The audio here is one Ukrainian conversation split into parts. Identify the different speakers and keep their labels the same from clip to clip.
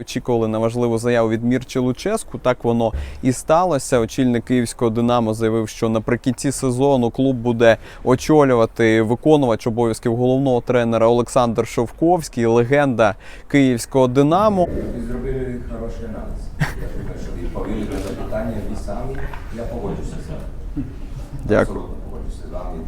Speaker 1: Очікували на важливу заяву від Мірчі Луческу. Так воно і сталося. Очільник київського Динамо заявив, що наприкінці сезону клуб буде очолювати виконувач обов'язків головного тренера Олександр Шовковський, легенда київського Динамо.
Speaker 2: Зробили хороший аналіз. Я думаю, що відповіли на запитання ви самі. Я погоджуся з вами.
Speaker 1: Дякую.
Speaker 2: Погоджуся з вами.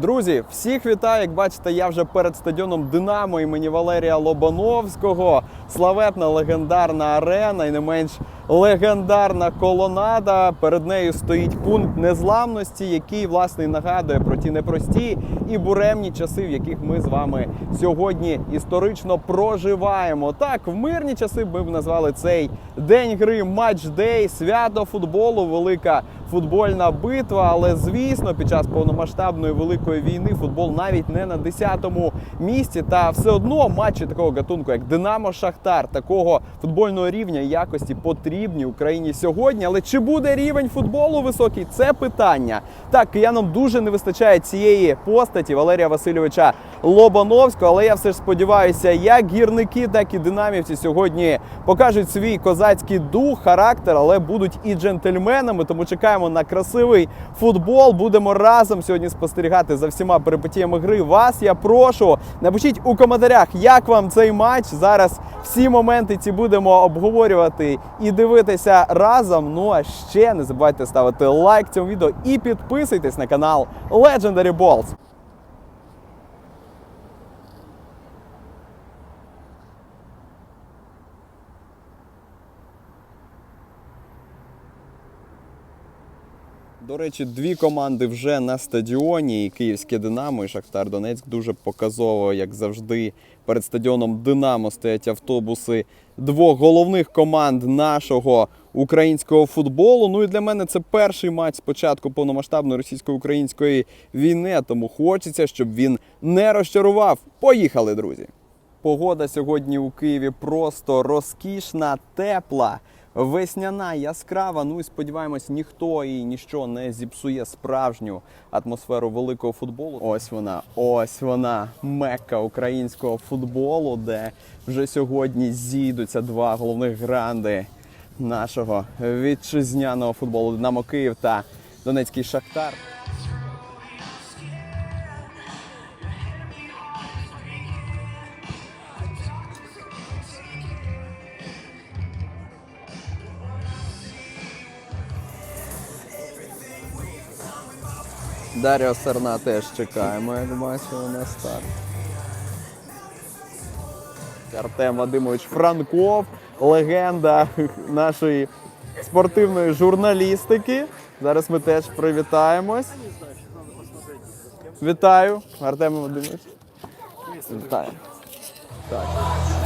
Speaker 1: Друзі, всіх вітаю! Як бачите, я вже перед стадіоном Динамо імені Валерія Лобановського. Славетна легендарна арена і не менш легендарна колонада. Перед нею стоїть пункт незламності, який власне нагадує про ті непрості і буремні часи, в яких ми з вами сьогодні історично проживаємо. Так, в мирні часи ми б назвали цей день гри матч-дей, свято футболу, велика футбольна битва. Але звісно, під час повномасштабної великої війни футбол навіть не на 10-му місці. Та все одно матчі такого гатунку, як Динамо Шахтар, такого футбольного рівня і якості потрібні Україні сьогодні. Але чи буде рівень футболу високий? Це питання. Так, киянам дуже не вистачає цієї постаті Валерія Васильовича Лобановського. Але я все ж сподіваюся, як гірники, так і динамівці сьогодні покажуть свій козацький дух, характер, але будуть і джентльменами. Тому чекаємо на красивий футбол. Будемо разом сьогодні спостерігати за всіма перипетіями гри. Вас я прошу. Напишіть у коментарях, як вам цей матч. Зараз всі моменти ці будемо обговорювати і дивитися разом. Ну а ще не забувайте ставити лайк цьому відео і підписуйтесь на канал Legendary Balls. До речі, дві команди вже на стадіоні. І Київське Динамо і Шахтар Донецьк дуже показово, як завжди, перед стадіоном Динамо стоять автобуси двох головних команд нашого українського футболу. Ну і для мене це перший матч з початку повномасштабної російсько-української війни. Тому хочеться, щоб він не розчарував. Поїхали, друзі! Погода сьогодні у Києві просто розкішна, тепла. Весняна, яскрава. Ну і сподіваємось, ніхто і ніщо не зіпсує справжню атмосферу великого футболу. Ось вона, ось вона, мекка українського футболу, де вже сьогодні зійдуться два головних гранди нашого вітчизняного футболу Динамо Київ та Донецький Шахтар. Даріо Серна теж чекаємо, як бачимо на старт. Артем Вадимович Франков, легенда нашої спортивної журналістики. Зараз ми теж привітаємось. Вітаю, Артем Вадимович. Вітаю. Так.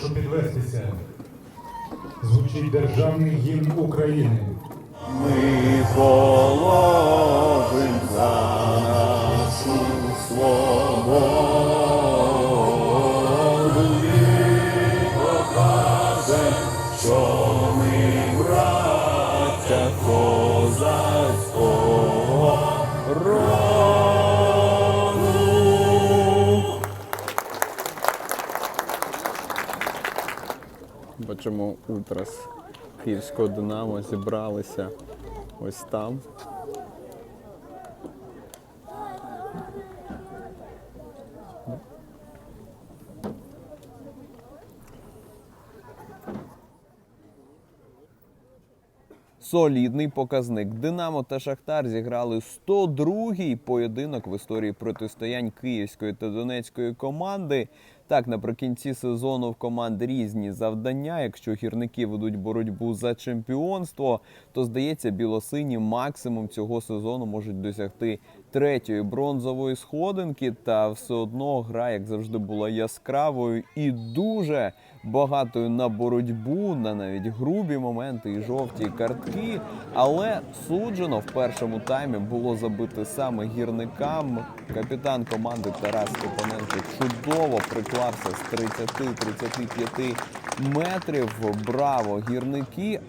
Speaker 3: Прошу підвестися. Звучить державний гімн України.
Speaker 1: Ми положим за нашу свободу Бачимо ультрас київського Динамо зібралися ось там. Солідний показник. Динамо та Шахтар зіграли 102-й поєдинок в історії протистоянь київської та донецької команди. Так, наприкінці сезону в команди різні завдання. Якщо гірники ведуть боротьбу за чемпіонство, то здається, білосині максимум цього сезону можуть досягти третьої бронзової сходинки. Та все одно гра, як завжди, була яскравою і дуже багатою на боротьбу, на навіть грубі моменти і жовті картки. Але суджено в першому таймі було забити саме гірникам. Капітан команди Тарас Степаненко чудово приклався з 30-35 метрів. Браво, гірники!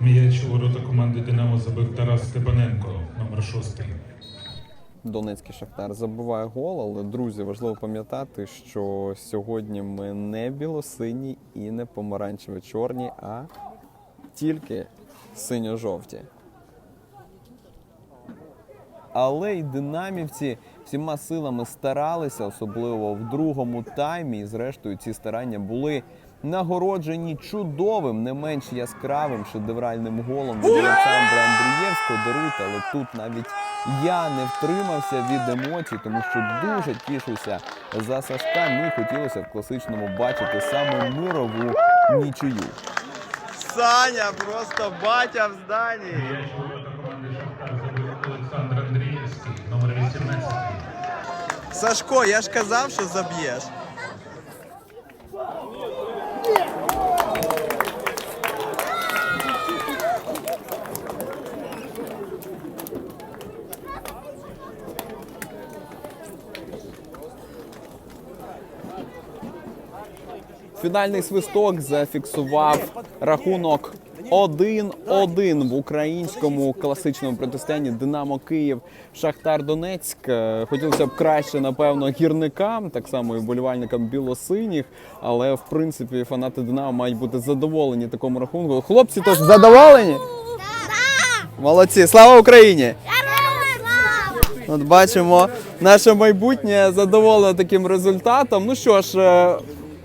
Speaker 3: М'яч у ворота команди Динамо забив Тарас Степаненко, номер 6.
Speaker 1: Донецький Шахтар забиває гол, але друзі, важливо пам'ятати, що сьогодні ми не білосині і не помаранчево-чорні, а тільки синьо-жовті. Але й динамівці всіма силами старалися, особливо в другому таймі. І зрештою ці старання були нагороджені чудовим, не менш яскравим шедевральним голом від Олександра Андрієвського. Даруйте, але тут навіть я не втримався від емоцій, тому що дуже тішуся за Сашка. Ну і хотілося в класичному бачити саме мирову нічию. Саня, просто батя в
Speaker 3: команди Олександр Андрієвський, номер 18.
Speaker 1: Сашко, я ж казав, що заб'єш. Фінальний свисток зафіксував рахунок 1-1 в українському класичному протистоянні Динамо Київ Шахтар Донецьк. Е, Хотілося б краще, напевно, гірникам, так само і вболівальникам білосиніх. Але в принципі фанати Динамо мають бути задоволені такому рахунку. Хлопці тож задоволені? Молодці, слава Україні! От бачимо, наше майбутнє задоволено таким результатом. Ну що ж, е,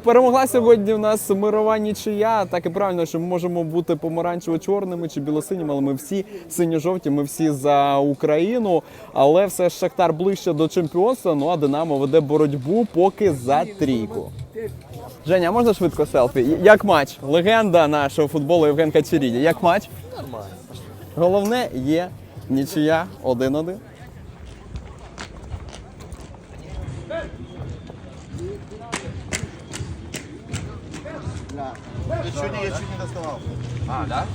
Speaker 1: перемогла сьогодні у нас мирова нічия. Так і правильно, що ми можемо бути помаранчево-чорними чи білосиніми, але ми всі синьо-жовті, ми всі за Україну. Але все ж Шахтар ближче до чемпіонства. Ну а Динамо веде боротьбу поки за трійку. Женя, а можна швидко селфі? Як матч? Легенда нашого футболу Євген Качеріді. Як матч? Нормально. Головне є нічия 1-1.
Speaker 4: Я чуть не доставал.
Speaker 2: А, да?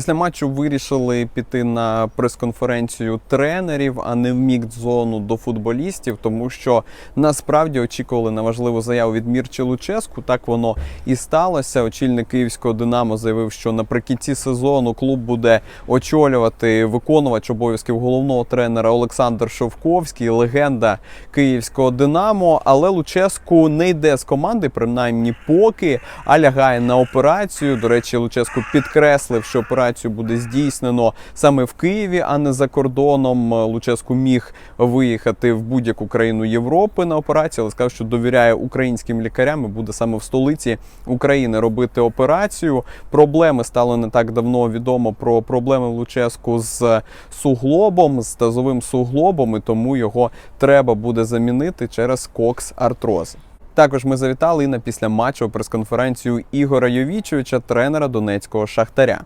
Speaker 1: Після матчу вирішили піти на прес-конференцію тренерів, а не в мікс-зону до футболістів, тому що насправді очікували на важливу заяву від Мірчі Луческу. Так воно і сталося. Очільник київського Динамо заявив, що наприкінці сезону клуб буде очолювати виконувач обов'язків головного тренера Олександр Шовковський, легенда київського Динамо. Але Луческу не йде з команди, принаймні поки, а лягає на операцію. До речі, Луческу підкреслив, що операцію буде здійснено саме в Києві, а не за кордоном. Луческу міг виїхати в будь-яку країну Європи на операцію, але сказав, що довіряє українським лікарям і буде саме в столиці України робити операцію. Проблеми стало не так давно відомо про проблеми в Луческу з суглобом, з тазовим суглобом, і тому його треба буде замінити через кокс-артроз. Також ми завітали і на післяматчеву прес-конференцію Ігора Йовічовича, тренера донецького шахтаря.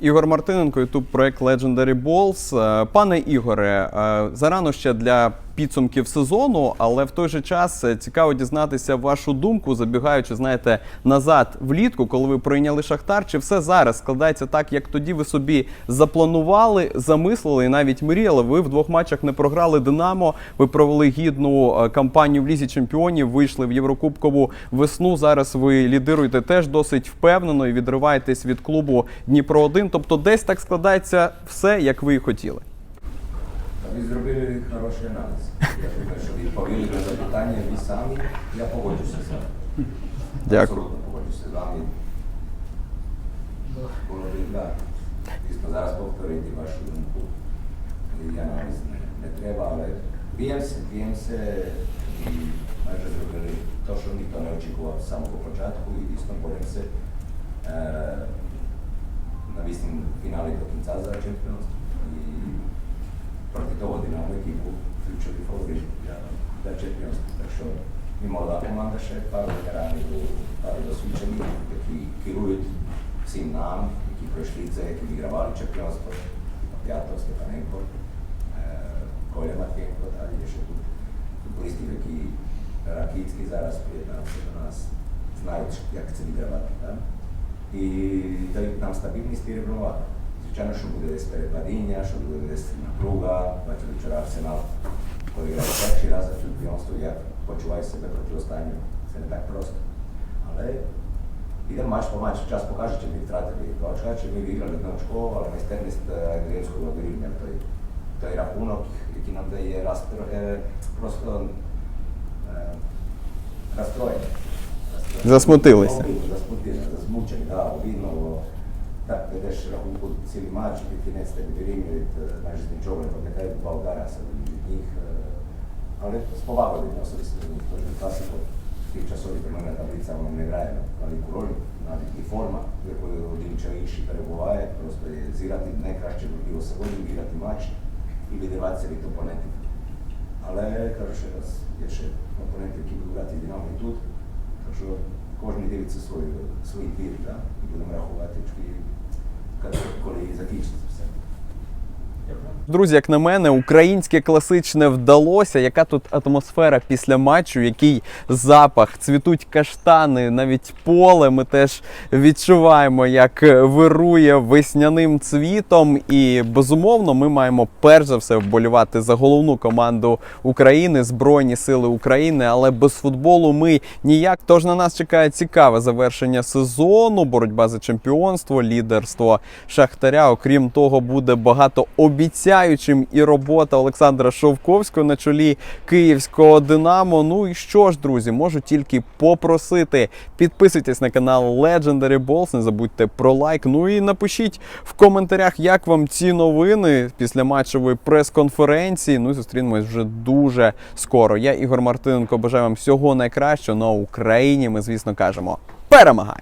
Speaker 1: Ігор Мартиненко, ютуб проект Legendary Balls. Е, Пане Ігоре, е, зарано ще для підсумків сезону, але в той же час е, цікаво дізнатися вашу думку, забігаючи, знаєте, назад влітку, коли ви прийняли Шахтар. Чи все зараз складається так, як тоді ви собі запланували, замислили і навіть мріяли? Ви в двох матчах не програли Динамо. Ви провели гідну е, кампанію в лізі чемпіонів, вийшли в Єврокубкову весну. Зараз ви лідируєте теж досить впевнено і відриваєтесь від клубу Дніпро 1 Тобто, десь так складається все, як ви і хотіли.
Speaker 2: Ви зробили хороший аналіз. Я думаю, що ви відповіли на запитання ви самі. Я погоджуся з вами.
Speaker 1: Дякую.
Speaker 2: Абсолютно погоджуся з вами. Було б, да. Дійсно, зараз повторити вашу думку. І аналіз не, не треба, але б'ємося, б'ємося і майже зробили to što nikto ne očekivao od samog početku i isto borim se e, na mislim finali do konca dogodina ja, u ekipu uključili Fozin, da četnjosti, tako imala komanda še par veteranov, par dosučenih, ki, ki rujuju vsem nam, ki prošlice, ki bi igravali čepljanstvo, Pjatovske, pa Nenkor, eh, Kolja Matjenko, ali je še tudi futbolisti, ki e, Rakitski zaraz prije nam se do nas znaju, jak se igravati. Da? I da nam stabilni stil je рівновагу. Звичайно, що буде десь перепадіння, що буде десь напруга. Бачили вчора Арсенал, коли грає перший раз за чемпіонство, як почуває себе проти останнього. Це не так просто. Але Ідемо матч по матчу, час покаже, чи ми втратили два очка, чи ми виграли одне очко, але майстерність е, Гринського дорівня той, той рахунок, який нам дає розстро, е, просто е, розстроєння. Розстроєння.
Speaker 1: Засмутилися.
Speaker 2: s nekaterimi eh, najžitnim čovnem, pa nekaj dva udara sem od njih, eh, ali s povabami, no, so mislim, to torej je klasiko, ti časovi primerna tablica vam ne graje no. na likuroli, na liki forma, jer kod je rodinča iši pregovaje, prosto je zirati najkrašće drugivo se vodim, igrati mač ili devacije to poneti. Ale, kar še raz, je še komponente, ki bodo dati dinamni tudi, tako kožni delice svoj, svojih vir, da, in budemo rahovati, čki коли закінчиться все.
Speaker 1: Друзі, як на мене, українське класичне вдалося. Яка тут атмосфера після матчу, який запах, цвітуть каштани, навіть поле. Ми теж відчуваємо, як вирує весняним цвітом. І безумовно, ми маємо перш за все вболівати за головну команду України, Збройні Сили України. Але без футболу ми ніяк. Тож на нас чекає цікаве завершення сезону, боротьба за чемпіонство, лідерство Шахтаря. Окрім того, буде багато обіцяючим і робота Олександра Шовковського на чолі київського Динамо. Ну і що ж, друзі, можу тільки попросити. Підписуйтесь на канал Legendary Balls, не забудьте про лайк. Ну і напишіть в коментарях, як вам ці новини після матчової прес-конференції. Ну і зустрінемось вже дуже скоро. Я Ігор Мартиненко. Бажаю вам всього найкращого. На Україні ми, звісно, кажемо. Перемагай!